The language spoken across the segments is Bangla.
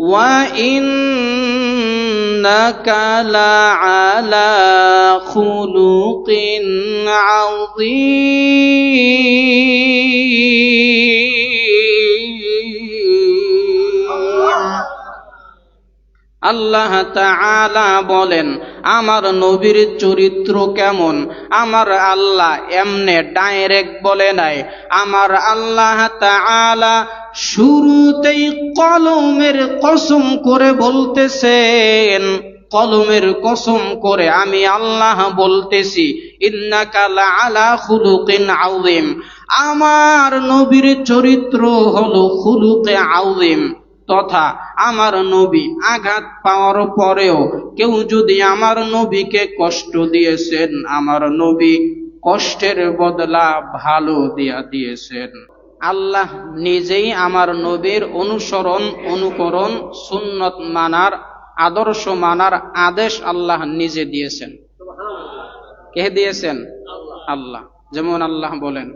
وإنك لعلى خلق عظيم আল্লাহ তাআলা বলেন, আমার নবীর চরিত্র কেমন? আমার আল্লাহ এমনে ডাইরেক্ট বলে নাই। আমার আল্লাহ তাআলা শুরুতেই কলমের কসম করে বলতেছেন, কলমের কসম করে আমি আল্লাহ বলতেছি, ইন্নাকা আলা খুলুকিন আউযিম আমার নবীর চরিত্র হলো খুলুকে আউযিম তথা আমার নবী আঘাত পাওয়ার পরেও কেউ যদি আমার নবীকে কষ্ট দিয়েছেন আমার নবী কষ্টের বদলা ভালো দিয়া দিয়েছেন। আল্লাহ নিজেই আমার নবীর অনুসরণ অনুকরণ সুন্নত মানার আদর্শ মানার আদেশ আল্লাহ নিজে দিয়েছেন। কে দিয়েছেন? আল্লাহ। যেমন আল্লাহ বলেন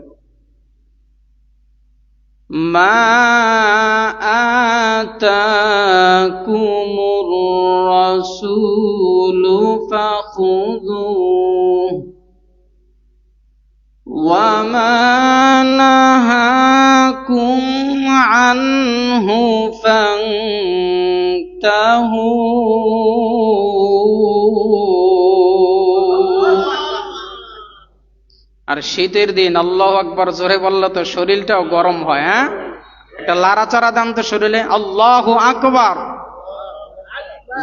ما آتاكم الرسول فخذوه وما نهاكم عنه فانتهوا আর শীতের দিন, আল্লাহ আকবর, জোরে বললে তো শরীরটাও গরম হয় হ্যাঁ? একটা লাড়াচাড়া দাম তো শরীরে, আল্লাহ আকবার।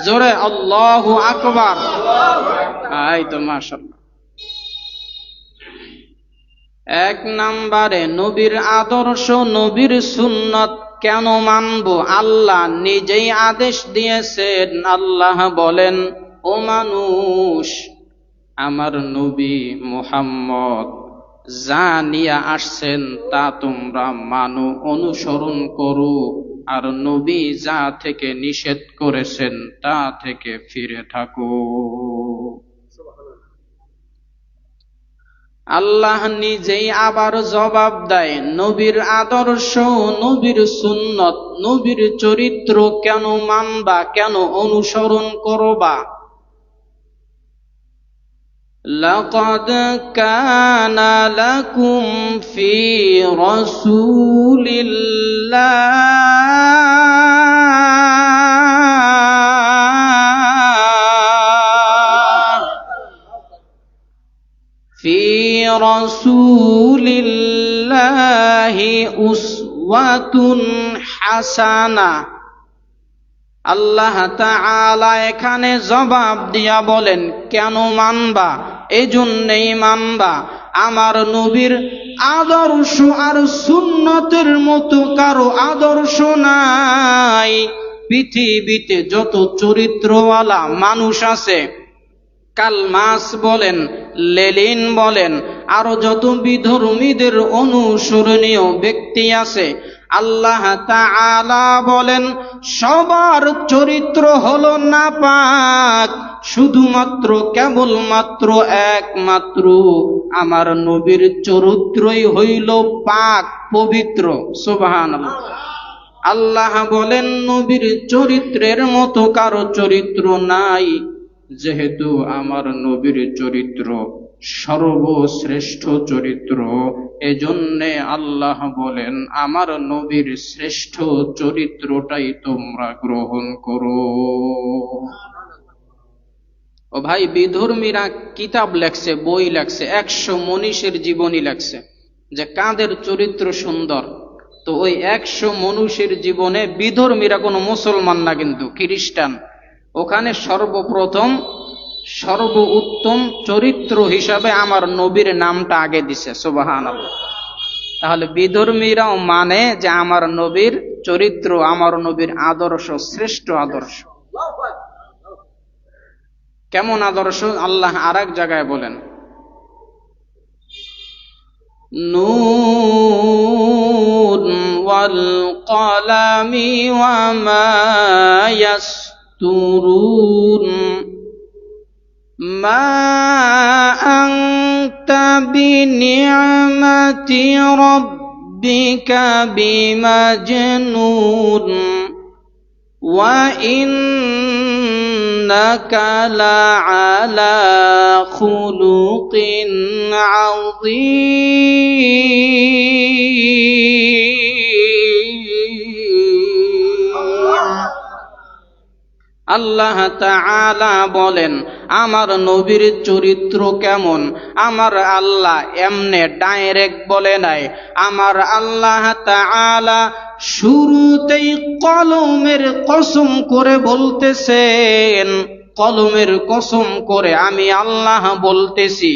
জোরে, আল্লাহ আকবার। এই তো মাশাল্লাহ এক নাম্বারে, নবীর আদর্শ, নবীর সুন্নত কেন মানব? আল্লাহ নিজেই আদেশ দিয়েছেন, আল্লাহ বলেন, ও মানুষ, আমার নবী মুহাম্মদ যা নিয়ে আসছেন তা তোমরা মানো, অনুসরণ করো। আর নবী যা থেকে নিষেধ করেছেন তা থেকে ফিরে থাকো। আল্লাহ নিজেই আবার জবাব দেয়, নবীর আদর্শ, নবীর সুন্নত, নবীর চরিত্র কেন মানবা, কেন অনুসরণ করবা? لقد كان لكم في رسول الله. في رسول الله أسوة حسنة. আল্লাহ তাআলা এখানে জবাব দিয়া বলেন, কেন মানবা? এই জন্যেই মানবা। আমার নবীর আদর্শ আর সুন্নতের মতো কারও আদর্শ নাই। পৃথিবীতে যত চরিত্রওয়ালা মানুষ আছে কালমাস বলেন লেলিন বলেন, আরও যত বিধর্মীদের অনুসরণীয় ব্যক্তি আছে আল্লাহ বলেন, সবার চরিত্র হলো না পাক শুধুমাত্র কেবলমাত্র একমাত্র। আমার নবীর চরিত্রই হইল পাক, পবিত্র, সুবহানাল্লাহ। আল্লাহ বলেন, নবীর চরিত্রের মতো কারও চরিত্র নাই, যেহেতু আমার নবীর চরিত্র সর্বশ্রেষ্ঠ চরিত্র। এজন্যে আল্লাহ বলেন, আমার নবীর শ্রেষ্ঠ চরিত্রটাই তোমরা গ্রহণ করো। ও ভাই, বিধর্মীরা কিতাব লেখছে, বই লেখছে, একশো মনীষের জীবনী লেখছে, যে কাদের চরিত্র সুন্দর। তো ওই একশো মনুষের জীবনে বিধর্মীরা কোনো মুসলমান না কিন্তু, খ্রিস্টান। ওখানে সর্বপ্রথম সর্ব উত্তম চরিত্র হিসাবে আমার নবীর নামটা আগে দিছে সুবাহান তাহলে বিধর্মীরাও মানে যে আমার নবীর চরিত্র আমার নবীর আদর্শ শ্রেষ্ঠ আদর্শ কেমন আদর্শ আল্লাহ আর এক জায়গায় বলেন নুন والقلم وما يسترون ما أنت بنعمة ربك بمجنون وإنك لعلى خلق عظيم আল্লাহ তাআলা বলেন, আমার নবীর চরিত্র কেমন? আমার আল্লাহ এমনে ডাইরেক্ট বলে নাই। আমার আল্লাহ তাআলা শুরুতেই কলমের কসম করে বলতেছেন, কলমের কসম করে আমি আল্লাহ বলতেছি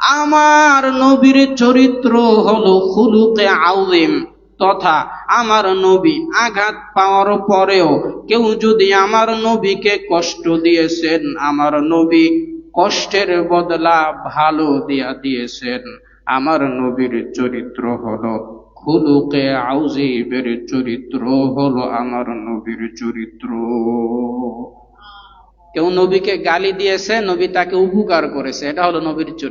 আমার নবীর চরিত্র হলো খুলুকে আউযিম তথা আমার নবী আঘাত পাওয়ার পরেও কেউ যদি আমার নবীকে কষ্ট দিয়েছেন, আমার নবী কষ্টের বদলা ভালো দিয়া দিয়েছেন। আমার নবীর চরিত্র হলো খুলুকে আউজিবের চরিত্র, হলো আমার নবীর চরিত্র। কেউ নবীকে গালি দিয়েছে, নবী তাকে উপকার করেছে, এটা হলো নবীর চরিত্র।